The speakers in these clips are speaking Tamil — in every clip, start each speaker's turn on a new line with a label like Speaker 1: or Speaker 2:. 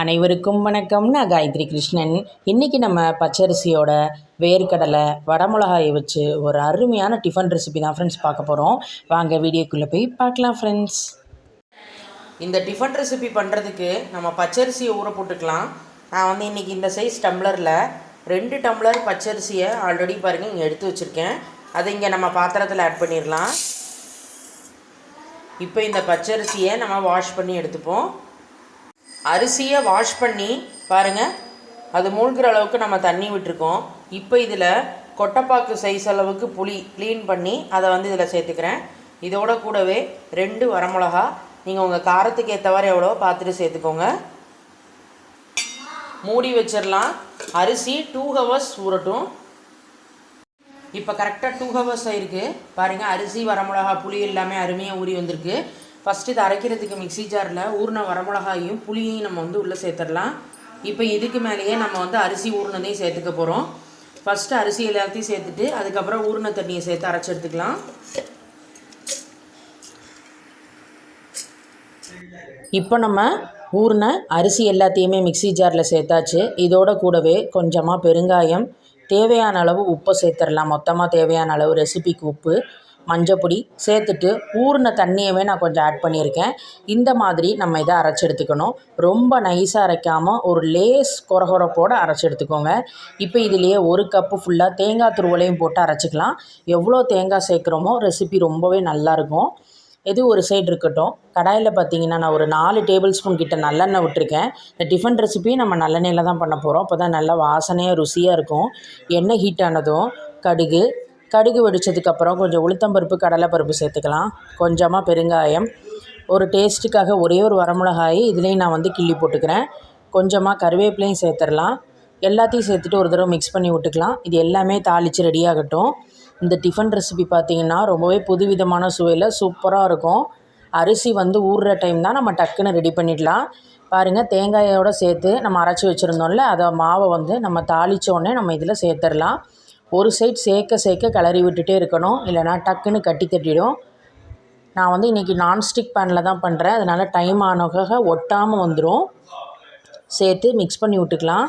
Speaker 1: அனைவருக்கும் வணக்கம் நான் காயத்ரி கிருஷ்ணன். இன்றைக்கி நம்ம பச்சரிசியோட வேர்க்கடலை வடமிளகாயை வச்சு ஒரு அருமையான டிஃபன் ரெசிபி தான் ஃப்ரெண்ட்ஸ் பார்க்க போகிறோம் வாங்க வீடியோக்குள்ளே போய் பார்க்கலாம் ஃப்ரெண்ட்ஸ் இந்த டிஃபன் ரெசிபி பண்ணுறதுக்கு நம்ம பச்சரிசியை ஊற போட்டுக்கலாம். நான் வந்து இன்றைக்கி இந்த சைஸ் டம்ளரில் ரெண்டு டம்ளர் பச்சரிசியை ஆல்ரெடி பாருங்கள் இங்கே எடுத்து வச்சுருக்கேன். அதை இங்கே நம்ம பாத்திரத்தில் ஆட் பண்ணிடலாம் இப்போ இந்த பச்சரிசியை நம்ம வாஷ் பண்ணி எடுத்துப்போம். அரிசியை வாஷ் பண்ணி பாருங்கள் அது மூழ்கிற அளவுக்கு நம்ம தண்ணி விட்டுருக்கோம். இப்போ இதில் கொட்டைப்பாக்கு சைஸ் அளவுக்கு புளி க்ளீன் பண்ணி அதை வந்து இதில் சேர்த்துக்கிறேன். இதோட கூடவே ரெண்டு வரமிளகா நீங்கள் உங்கள் காரத்துக்கு ஏற்றவாறு எவ்வளோ பார்த்துட்டு சேர்த்துக்கோங்க. மூடி வச்சிடலாம். அரிசி டூ ஹவர்ஸ் ஊறட்டும். இப்போ கரெக்டாக டூ ஹவர்ஸ் ஆயிருக்கு. பாருங்கள் அரிசி வரமிளகா புளி எல்லாமே அருமையாக ஊறி வந்திருக்கு. ஃபஸ்ட்டு இதை அரைக்கிறதுக்கு மிக்ஸி ஜாரில் ஊறின வரமிளகாயும் புளியையும் நம்ம வந்து உள்ளே சேர்த்துடலாம். இப்போ இதுக்கு மேலேயே நம்ம வந்து அரிசி ஊறினதையும் சேர்த்துக்க போகிறோம் ஃபஸ்ட்டு அரிசி எல்லாத்தையும் சேர்த்துட்டு அதுக்கப்புறம் ஊறின தண்ணியை சேர்த்து அரைச்சி எடுத்துக்கலாம். இப்போ நம்ம ஊறின அரிசி எல்லாத்தையுமே மிக்ஸி ஜாரில் சேர்த்தாச்சு. இதோட கூடவே கொஞ்சமாக பெருங்காயம் தேவையான அளவு உப்பை சேர்த்துடலாம். மொத்தமாக தேவையான அளவு ரெசிபிக்கு உப்பு. மஞ்சப்பொடி சேர்த்துட்டு ஊறின தண்ணியவே நான் கொஞ்சம் ஆட் பண்ணியிருக்கேன். இந்த மாதிரி நம்ம இதை அரைச்சி எடுத்துக்கணும். ரொம்ப நைஸாக அரைக்காமல் ஒரு லேஸ் கொரகொரப்போடு அரைச்சி எடுத்துக்கோங்க. இப்போ இதுலேயே ஒரு கப்பு ஃபுல்லாக தேங்காய் துருவலையும் போட்டு அரைச்சிக்கலாம். எவ்வளோ தேங்காய் சேர்க்குறோமோ ரெசிபி ரொம்பவே நல்லாயிருக்கும் இது ஒரு சைடு இருக்கட்டும். கடாயில் பார்த்தீங்கன்னா நான் ஒரு நாலு டேபிள் ஸ்பூன் கிட்ட நல்லெண்ணெய் விட்டுருக்கேன். இந்த டிஃபன் ரெசிபி நம்ம நல்லெண்ணெயில் தான் பண்ண போகிறோம் அப்போ தான் நல்லா வாசனையாக ருசியாக இருக்கும். எண்ணெய் ஹீட் ஆனதும் கடுகு கடுகு வெடித்ததுக்கப்புறம் கொஞ்சம் உளுத்தம்பருப்பு கடலைப்பருப்பு சேர்த்துக்கலாம். கொஞ்சமாக பெருங்காயம். ஒரு டேஸ்ட்டுக்காக ஒரே ஒரு வரமிளகாய் இதுலேயும் நான் வந்து கிள்ளி போட்டுக்கிறேன். கொஞ்சமாக கருவேப்பிலையும் சேர்த்துடலாம். எல்லாத்தையும் சேர்த்துட்டு ஒரு தடவை மிக்ஸ் பண்ணி விட்டுக்கலாம். இது எல்லாமே தாளித்து ரெடியாகட்டும் இந்த டிஃபன் ரெசிபி பார்த்திங்கன்னா ரொம்பவே புதுவிதமான சுவையில் சூப்பராக இருக்கும். அரிசி வந்து ஊறுற டைம் தான் நம்ம டக்குன்னு ரெடி பண்ணிடலாம். பாருங்கள் தேங்காயோடு சேர்த்து நம்ம அரைச்சி வச்சுருந்தோம்ல அதை மாவை வந்து நம்ம தாளித்தோடனே நம்ம இதில் சேர்த்துடலாம். ஒரு சைட் சேர்க்க சேர்க்க கிளறி விட்டுட்டே இருக்கணும். இல்லைனா டக்குன்னு கட்டி தட்டிடும். நான் வந்து இன்றைக்கி நான்ஸ்டிக் பேனில் தான் பண்ணுறேன் அதனால் டைம் ஆனதாக ஒட்டாமல் வந்துடும் சேர்த்து மிக்ஸ் பண்ணி விட்டுக்கலாம்.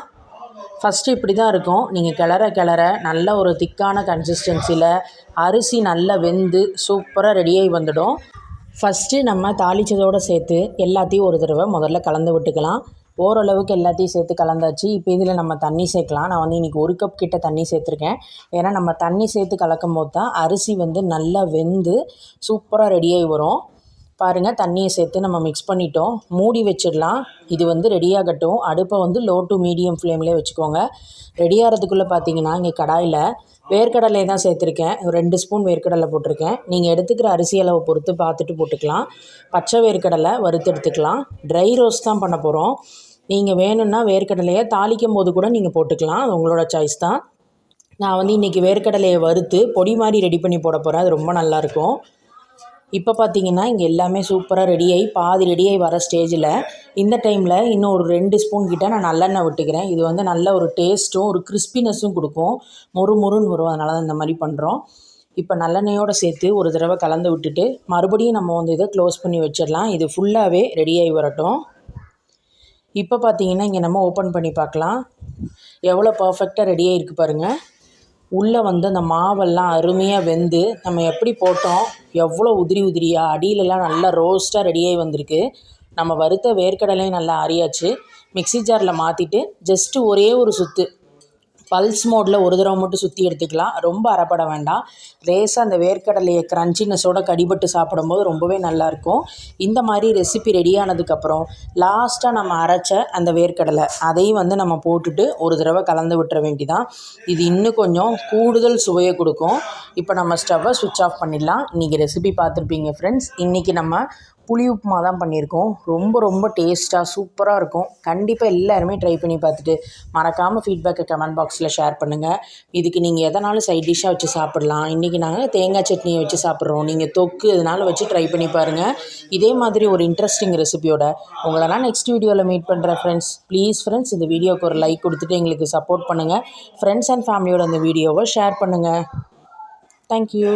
Speaker 1: ஃபஸ்ட்டு இப்படி தான் இருக்கும். நீங்கள் கிளற கிளற நல்ல ஒரு திக்கான கன்சிஸ்டன்சியில் அரிசி நல்லா வெந்து சூப்பராக ரெடியாகி வந்துடும். ஃபஸ்ட்டு நம்ம தாளித்ததோடு சேர்த்து எல்லாத்தையும் ஒரு தடவை முதல்ல கலந்து விட்டுக்கலாம். ஓரளவுக்கு எல்லாத்தையும் சேர்த்து கலந்தாச்சு. இப்போ இதில் நம்ம தண்ணி சேர்க்கலாம். நான் வந்து இன்றைக்கி ஒரு கப் கிட்ட தண்ணி சேர்த்துருக்கேன். ஏன்னா நம்ம தண்ணி சேர்த்து கலக்கும் போது தான் அரிசி வந்து நல்லா வெந்து சூப்பராக ரெடியாகி வரும். பாருங்கள் தண்ணியை சேர்த்து நம்ம மிக்ஸ் பண்ணிட்டோம். மூடி வச்சிடலாம். இது வந்து ரெடியாகட்டும் அடுப்பை வந்து லோ டு மீடியம் ஃப்ளேம்லேயே வச்சுக்கோங்க. ரெடியாகிறதுக்குள்ளே பார்த்தீங்கன்னா இங்கே கடாயில் வேர்க்கடலை தான் சேர்த்துருக்கேன். ரெண்டு ஸ்பூன் வேர்க்கடலை போட்டிருக்கேன். நீங்கள் எடுத்துக்கிற அரிசி அளவை பொறுத்து பார்த்துட்டு போட்டுக்கலாம். பச்சை வேர்க்கடலை வறுத்து எடுத்துக்கலாம். ட்ரை ரோஸ்ட் தான் பண்ண போகிறோம் நீங்கள் வேணும்னா வேர்க்கடலையை தாளிக்கும் போது கூட நீங்கள் போட்டுக்கலாம். அது உங்களோட சாய்ஸ் தான். நான் வந்து இன்றைக்கி வேர்க்கடலையை வறுத்து பொடி மாதிரி ரெடி பண்ணி போட போகிறேன் அது ரொம்ப நல்லாயிருக்கும் இப்போ பார்த்தீங்கன்னா இங்கே எல்லாமே சூப்பராக ரெடியாகி பாதி ரெடியாகி வர ஸ்டேஜில் இந்த டைமில் இன்னும் ஒரு ரெண்டு ஸ்பூன் கிட்ட நான் நல்லெண்ணெய் விட்டுக்கிறேன். இது வந்து நல்ல ஒரு டேஸ்ட்டும் ஒரு கிறிஸ்பினஸும் கொடுக்கும். மொறு மொறுன்னு வரும். அதனால தான் இந்த மாதிரி பண்ணுறோம் இப்போ நல்லெண்ணெயோடு சேர்த்து ஒரு தடவை கலந்து விட்டுட்டு மறுபடியும் நம்ம வந்து இதை க்ளோஸ் பண்ணி வச்சிடலாம். இது ஃபுல்லாகவே ரெடியாகி வரட்டும். இப்போ பார்த்தீங்கன்னா இங்கே நம்ம ஓப்பன் பண்ணி பார்க்கலாம். எவ்வளோ பர்ஃபெக்டாக ரெடியாக இருக்குது பாருங்கள் உள்ளே வந்து அந்த மாவெல்லாம் அருமையாக வெந்து நம்ம எப்படி போட்டோம்? எவ்வளோ உதிரி உதிரியாக அடியிலலாம் நல்லா ரோஸ்ட்டாக ரெடியாகி வந்திருக்கு. நம்ம வறுத்த வேர்க்கடலையும் நல்லா ஆறியாச்சு மிக்ஸி ஜாரில் மாற்றிட்டு ஜஸ்ட்டு ஒரே ஒரு சுற்று பல்ஸ் மோடில் ஒரு தடவை மட்டும் சுற்றி எடுத்துக்கலாம். ரொம்ப அறப்பட வேண்டாம். லேசாக அந்த வேர்க்கடலையை க்ரன்ச்சினஸோட கடிபட்டு சாப்பிடும்போது ரொம்பவே நல்லாயிருக்கும் இந்த மாதிரி ரெசிபி ரெடியானதுக்கப்புறம் லாஸ்ட்டாக நம்ம அரைச்ச அந்த வேர்க்கடலை அதையும் வந்து நம்ம போட்டுட்டு ஒரு தடவை கலந்து விட்டுற வேண்டிதான். இது இன்னும் கொஞ்சம் கூடுதல் சுவையை கொடுக்கும். இப்போ நம்ம ஸ்டவ்வை சுவிட்ச் ஆஃப் பண்ணிடலாம். இன்றைக்கி ரெசிபி பார்த்துருப்பீங்க ஃப்ரெண்ட்ஸ் இன்றைக்கி நம்ம புளி உப்புமா தான் பண்ணியிருக்கோம். ரொம்ப ரொம்ப டேஸ்ட்டாக சூப்பராக இருக்கும். கண்டிப்பாக எல்லாருமே ட்ரை பண்ணி பார்த்துட்டு மறக்காமல் ஃபீட்பேக்கை கமெண்ட் பாக்ஸில் ஷேர் பண்ணுங்கள் இதுக்கு நீங்கள் எதனாலும் சைட் டிஷ்ஷாக வச்சு சாப்பிட்லாம். இன்றைக்கி நாங்கள் தேங்காய் சட்னியை வச்சு சாப்பிட்றோம். நீங்கள் தொக்கு இதனால் வச்சு ட்ரை பண்ணி பாருங்கள் இதே மாதிரி ஒரு இன்ட்ரெஸ்டிங் ரெசிபியோட உங்களை நான் நெக்ஸ்ட் வீடியோவில் மீட் பண்ணுறேன் ஃப்ரெண்ட்ஸ் ப்ளீஸ் ஃப்ரெண்ட்ஸ் இந்த வீடியோவுக்கு ஒரு லைக் கொடுத்துட்டு எங்களுக்கு சப்போர்ட் பண்ணுங்கள் ஃப்ரெண்ட்ஸ் அண்ட் ஃபேமிலியோட அந்த வீடியோவை ஷேர் பண்ணுங்கள் தேங்க்யூ